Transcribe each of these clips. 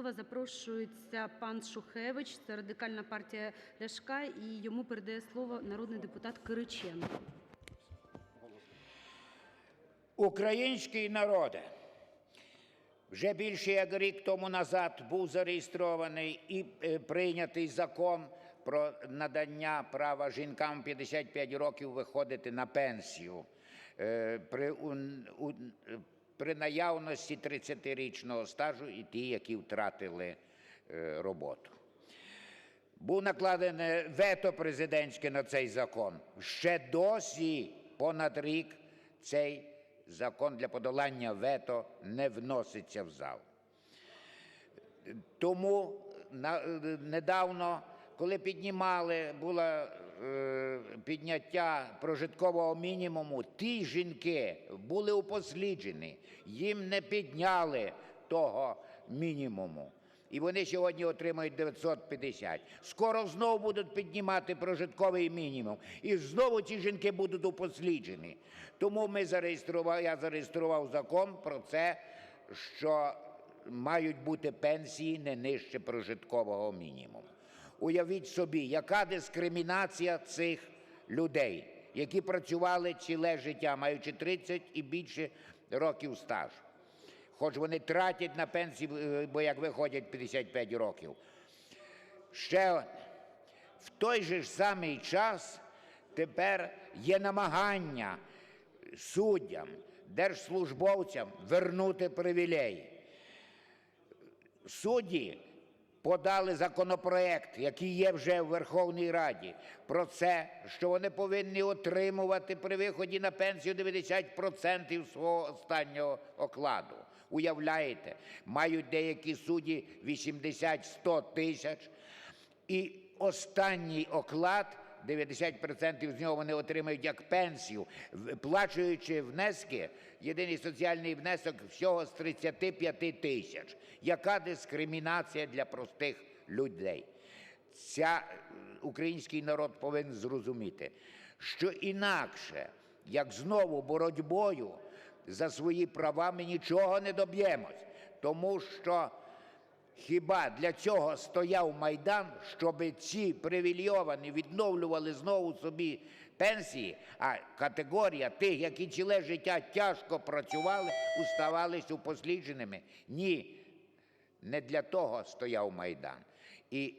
слова запрошується пан Шухевич, це Радикальна партія Ляшка, і йому передає слово народний депутат Кириченко. Український народе, вже більше як рік тому назад був зареєстрований і е, прийнятий закон про надання права жінкам 55 років виходити на пенсію е, при, при наявності 30-річного стажу і ті, які втратили е, роботу. Був накладене вето президентське на цей закон. Ще досі понад рік цей закон для подолання вето не вноситься в зал. Тому е, недавно, коли піднімали, було е, підняття прожиткового мінімуму, ті жінки були упосліджені, їм не підняли того мінімуму. І вони сьогодні отримують 950. Скоро знову будуть піднімати прожитковий мінімум. І знову ці жінки будуть упосліджені. Тому ми зареєстрували, я зареєстрував закон про це, що мають бути пенсії не нижче прожиткового мінімуму. Уявіть собі, яка дискримінація цих людей, які працювали ціле життя, маючи 30 і більше років стажу. Хоч вони тратять на пенсії, е, бо як виходять 55 років. Ще в той же ж самий час тепер є намагання суддям, держслужбовцям вернути привілеї. Судді подали законопроект, який є вже в Верховній Раді, про це, що вони повинні отримувати при виході на пенсію 90% свого останнього окладу. Уявляєте, мають деякі судді 80-100 тисяч, і останній оклад 90% з нього вони отримають як пенсію, плачуючи внески, єдиний соціальний внесок всього з 35 тисяч. Яка дискримінація для простих людей? Ця е, український народ повинен зрозуміти, що інакше, як знову боротьбою за свої права, ми нічого не доб'ємось, тому що Хіба для цього стояв Майдан, щоб ці привільйовані відновлювали знову собі пенсії, а категорія тих, які ціле життя тяжко працювали, уставались упослідженими? Ні, не для того стояв Майдан. І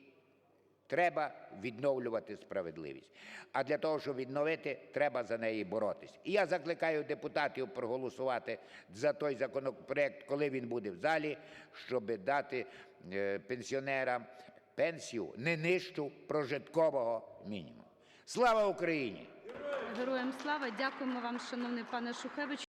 треба відновлювати справедливість. А для того, щоб відновити, треба за неї боротись. І я закликаю депутатів проголосувати за той законопроект, коли він буде в залі, щоб дати е, пенсіонерам пенсію не нижчу прожиткового мінімуму. Слава Україні! Героям слава! Дякуємо вам, шановний пане Шухевич.